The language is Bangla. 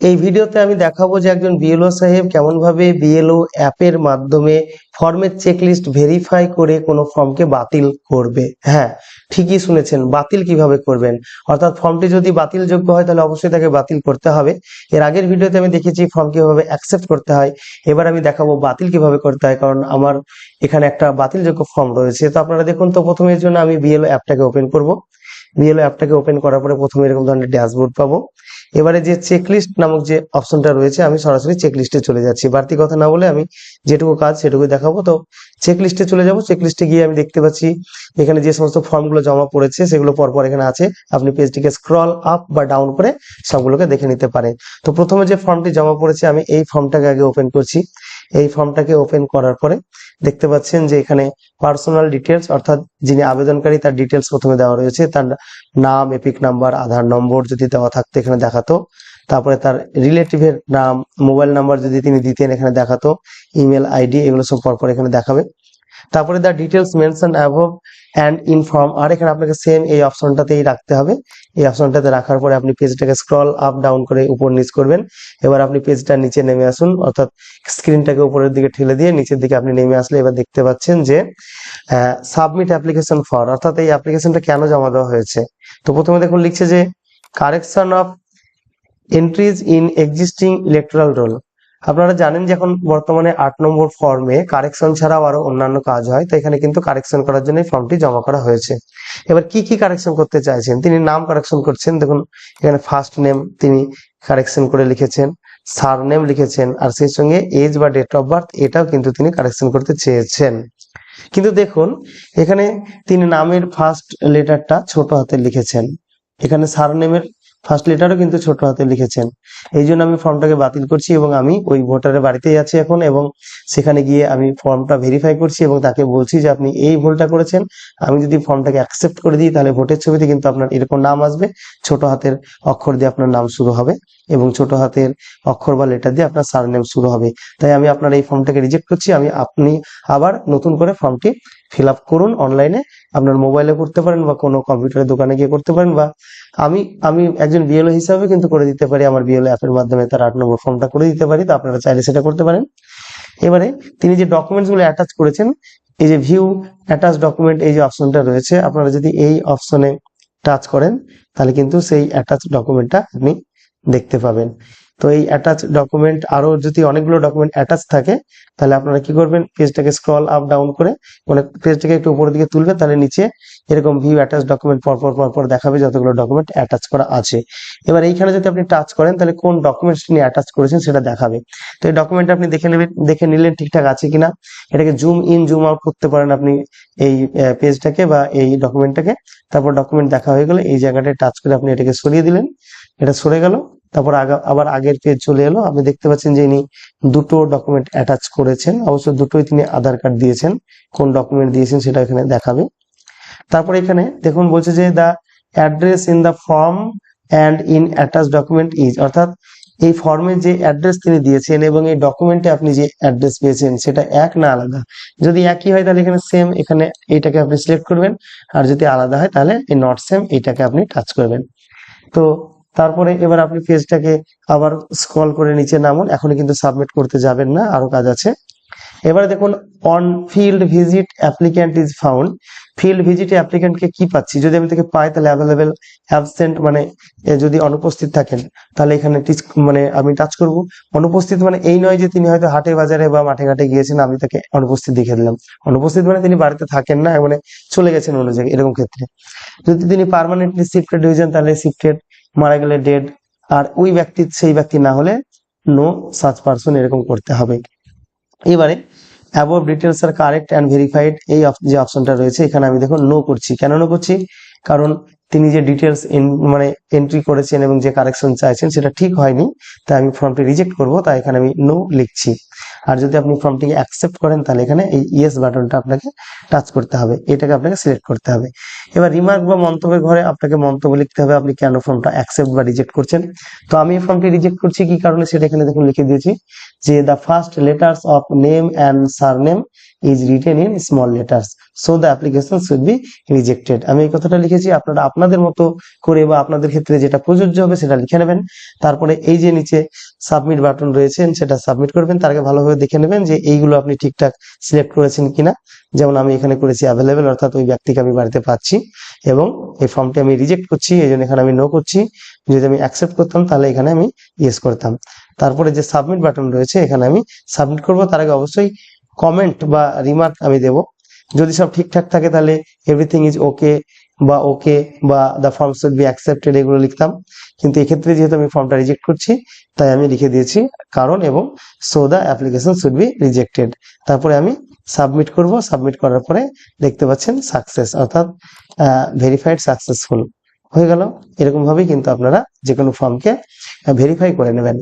এই ভিডিওতে আমি দেখাবো যে একজন বিএলও সাহেব কেমন ভাবে বিএলও অ্যাপের মাধ্যমে ফর্মের চেকলিস্ট ভেরিফাই করে কোনো ফর্মকে বাতিল করবে। হ্যাঁ ঠিকই শুনেছেন, বাতিল কীভাবে করবেন? অর্থাৎ ফর্মটি যদি বাতিল যোগ্য হয়, তাহলে অবশ্যই তাকে বাতিল করতে হবে। এর আগের ভিডিওতে আমি দেখেছি ফর্ম কীভাবে অ্যাকসেপ্ট করতে হয়। এবার আমি দেখাবো বাতিল কীভাবে করতে হয়, কারণ আমার এখানে একটা বাতিলযোগ্য ফর্ম রয়েছে। তো আপনারা দেখুন তো, প্রথমে এর জন্য আমি বিএলও অ্যাপটাকে ওপেন করব। বিএলও অ্যাপটাকে ওপেন করার পরে প্রথমে এরকম ধরনের ড্যাশবোর্ড পাবো। এবারে যে চেকলিস্ট নামক যে অপশনটা রয়েছে, আমি সরাসরি চেকলিস্টে চলে যাচ্ছি। বাড়তি কথা না বলে আমি যেটুকু কাজ সেটুকু দেখাবো। তো চেকলিস্টে চলে যাব। চেকলিস্টে গিয়ে আমি দেখতে পাচ্ছি, এখানে যে সমস্ত ফর্মগুলো জমা পড়েছে, সেগুলো পরপর এখানে আছে। আপনি পেজটিকে স্ক্রল আপ বা ডাউন করে সবগুলোকে দেখে নিতে পারেন। তো প্রথমে যে ফর্মটি জমা পড়েছে, আমি এই ফর্মটাকে আগে ওপেন করছি। এই ফর্মটাকে ওপেন করার পরে দেখতে পাচ্ছেন যে এখানে পার্সোনাল ডিটেলস অর্থাৎ যিনি আবেদনকারী তার ডিটেলস প্রথমে দেওয়া রয়েছে, তার নাম, এপিক নাম্বার, আধার নম্বর যদি দেওয়া থাকতো এখানে দেখাতো, তারপরে তার রিলেটিভের নাম মোবাইল নাম্বার যদি তিনি দিতেন এখানে দেখাতো ইমেল আইডি এগুলো সব পরপর এখানে দেখাবে। তারপরে the details mention above and inform আর এখানে আপনাকে সেম এই অপশনটাতেই রাখতে হবে। এই অপশনটাতে রাখার পরে আপনি পেজটাকে স্ক্রল আপ ডাউন করে উপর নিচ করবেন। এবার আপনি পেজটা নিচে নেমে আসুন, অর্থাৎ স্ক্রিনটাকে উপরের দিকে ঠেলে দিয়ে নিচের দিকে আপনি নেমে আসলে এবার দেখতে পাচ্ছেন যে সাবমিট অ্যাপ্লিকেশন ফর অর্থাৎ এই অ্যাপ্লিকেশনটা কেন জমা দেওয়া হয়েছে? তো প্রথমে দেখুন লিখছে যে correction of entries in existing electoral roll আপনারা জানেন যে এখন বর্তমানে আট নম্বর ফর্মে কারেকশন ছাড়াও আরও অন্যান্য কাজ হয়, তো এখানে কিন্তু কারেকশন করার জন্য ফর্মটি জমা করা হয়েছে। এবার কি কি কারেকশন করতে চাইছেন? তিনি নাম কারেকশন করছেন। দেখুন, এখানে ফার্স্ট নেম তিনি কারেকশন করে লিখেছেন সার নেম লিখেছেন, আর সেই সঙ্গে এজ বা ডেট অফ বার্থ এটাও কিন্তু তিনি কারেকশন করতে চেয়েছেন। কিন্তু দেখুন, এখানে তিনি নামের ফার্স্ট লেটারটা ছোট হাতে লিখেছেন। এখানে সার নেমের ফার্স্ট লেটারও কিন্তু ছোট হাতে লিখেছেন। এই জন্য আমি ফর্মটাকে বাতিল করছি এবং আমি ওই ভোটারের বাড়িতেই আছি এখন এবং সেখানে গিয়ে আমি ফর্মটা ভেরিফাই করছি এবং তাকে বলছি যে আপনি এই ভুলটা করেছেন। আমি যদি ফর্মটাকে অ্যাকসেপ্ট করে দিই তাহলে ভোটের ছবিতে কিন্তু আপনার এরকম নাম আসবে। ছোট হাতের অক্ষর দিয়ে আপনার নাম শুরু হবে এবং ছোট হাতের অক্ষর বা লেটার দিয়ে আপনার সার নেম শুরু হবে। তাই আমি আপনার এই ফর্মটাকে রিজেক্ট করছি। আমি আপনি আবার নতুন করে ফর্মটি ফিল আপ করুন অনলাইনে। আপনার মোবাইলে করতে পারেন বা কোনো কম্পিউটারের দোকানে গিয়ে করতে পারেন বা আমি আমি একজন বিএলও হিসাবে কিন্তু করে দিতে পারি আমার বিএলও অ্যাপের মাধ্যমে তার আট নম্বর ফর্মটা করে দিতে পারি, তো আপনারা চাইলে সেটা করতে পারেন। এবারে তিনি যে ডকুমেন্টসগুলো অ্যাটাচ করেছেন, এই যে ভিউ অ্যাটাচ ডকুমেন্ট এই যে অপশনটা রয়েছে, আপনারা যদি এই অপশনে টাচ করেন, তাহলে কিন্তু সেই অ্যাটাচ ডকুমেন্টটা আপনি দেখতে পাবেন। তো এই অ্যাটাচ ডকুমেন্ট আরও যদি অনেকগুলো ডকুমেন্ট অ্যাটাচ থাকে, তাহলে আপনারা কি করবেন? পেজটাকে স্ক্রল আপ ডাউন করে মানে পেজটাকে একটু উপরের দিকে তুলবে তাহলে নিচে এরকম ভিউ অ্যাটাচ ডকুমেন্ট পরপর পরপর দেখাবে যতগুলো ডকুমেন্ট অ্যাটাচ করা আছে। এবার এইখানে যদি আপনি টাচ করেন, তাহলে কোন ডকুমেন্টস নিয়ে অ্যাটাচ করেছেন সেটা দেখাবে। তো এই ডকুমেন্ট আপনি দেখে নেবেন, দেখে নিলেন ঠিকঠাক আছে কিনা। এটাকে জুম ইন জুম আউট করতে পারেন আপনি এই পেজটাকে বা এই ডকুমেন্টটাকে তারপর ডকুমেন্ট দেখা হয়ে গেলে এই জায়গাটায় টাচ করে আপনি এটাকে সরিয়ে দিলেন। এটা সরে গেল। তারপর আবার আগের পেজ চলে এলো। আপনি দেখতে পাচ্ছেন যে ইনি দুটো ডকুমেন্ট অ্যাটাচ করেছেন। অবশ্য দুটোই তিনি আধার কার্ড দিয়েছেন। কোন ডকুমেন্ট দিয়েছেন সেটা এখানে দেখাবে। তারপর এখানে দেখুন বলছে যে the address in the form and in attach document is অর্থাৎ এই ফর্মে যে অ্যাড্রেস তিনি দিয়েছেন এবং এই ডকুমেন্টে আপনি যে অ্যাড্রেস পেয়েছেন সেটা এক না আলাদা। যদি একই হয় তাহলে এখানে সেম এখানে এইটাকে আপনি সিলেক্ট করবেন। আর যদি আলাদা হয় তাহলে এই নট সেম এইটাকে আপনি টাচ করবেন। তো তারপরে এবার আপনি পেজটাকে আবার স্ক্রল করে নিচে নামুন। এখনই কিন্তু সাবমিট করতে যাবেন না, আরও কাজ আছে। এবারে দেখুন on field visit applicant is found field ভিজিটে অ্যাপ্লিক্যান্টকে কি পাচ্ছি? যদি আমি তাকে পাই, তাহলে অ্যাভেলেবেল অ্যাবসেন্ট মানে যদি অনুপস্থিত থাকেন, তাহলে এখানে মানে আমি টাচ করব। অনুপস্থিত মানে এই নয় যে তিনি হয়তো হাটে বাজারে বা মাঠে ঘাটে গিয়েছেন, আমি তাকে অনুপস্থিত দেখে দিলাম। অনুপস্থিত মানে তিনি বাড়িতে থাকেন না মানে চলে গেছেন অন্য জায়গায়, এরকম ক্ষেত্রে। যদি তিনি পার্মানেন্টলি শিফটেড হয়ে যান, তাহলে শিফটেড মারা গেলে ডেড আর ওই ব্যক্তি, সেই ব্যক্তি না হলে নো সাচ পারসন এরকম করতে হবে। এবারে above details are correct and verified এই যে অপশনটা রয়েছে, এখানে আমি দেখুন নো করছি। কেন নো করছি? কারণ তিনি যে ডিটেলস মানে এন্ট্রি করেছেন এবং যে কারেকশন চাইছেন, সেটা ঠিক হয়নি, তাই আমি ফর্মটি রিজেক্ট করব, তাই এখানে আমি নো লিখছি। আর যদি আপনি ফর্মটিকে অ্যাকসেপ্ট করেন, তাহলে এখানে এই ইয়েস বাটনটা আপনাকে টাচ করতে হবে। এটাকে আপনাকে সিলেক্ট করতে হবে। এবার রিমার্ক বা মন্তব্যের ঘরে আপনাকে মন্তব্য লিখতে হবে, আপনি কেন ফর্মটা অ্যাকসেপ্ট বা রিজেক্ট করছেন? তো আমি এই ফর্মটি রিজেক্ট করছি, কি কারণে? সেটা এখানে দেখুন লিখে দিয়েছি যে the first letters of name and surname is written in small letters so the application should be rejected আমি এই কথাটা লিখেছি, আপনারা আপনাদের মতো করে বা আপনাদের ক্ষেত্রে যেটা প্রযোজ্য হবে সেটা লিখে নেবেন। তারপরে এই যে নিচে সাবমিট বাটন রয়েছেন, সেটা সাবমিট করবেন। তার আগে ভালোভাবে দেখে নেবেন যে এইগুলো আপনি ঠিকঠাক সিলেক্ট করেছেন কিনা। যেমন আমি এখানে করেছি অ্যাভেলেবেল অর্থাৎ ওই ব্যক্তিকে আমি বাড়িতে পাচ্ছি এবং এই ফর্মটি আমি রিজেক্ট করছি, এই জন্য এখানে আমি নো করছি। যদি আমি অ্যাকসেপ্ট করতাম, তাহলে এখানে আমি ইয়েস করতাম। তারপরে যে সাবমিট বাটন রয়েছে, এখানে আমি সাবমিট করব। তার আগে অবশ্যই কমেন্ট বা রিমার্ক আমি দেব। যদি সব ঠিকঠাক থাকে তাহলে এভরিথিং ইজ ওকে বা ওকে বা the form should be accepted এগুলো লিখতাম। কিন্তু এক্ষেত্রে যেহেতু আমি ফর্মটা রিজেক্ট করছি, তাই আমি লিখে দিয়েছি কারণ এবং so the application should be rejected তারপরে আমি সাবমিট করব। সাবমিট করার পরে দেখতে পাচ্ছেন সাকসেস অর্থাৎ ভেরিফাইড সাকসেসফুল হয়ে গেল। এরকম ভাবেই কিন্তু আপনারা যে কোনো ফর্মকে ভেরিফাই করে নেবেন।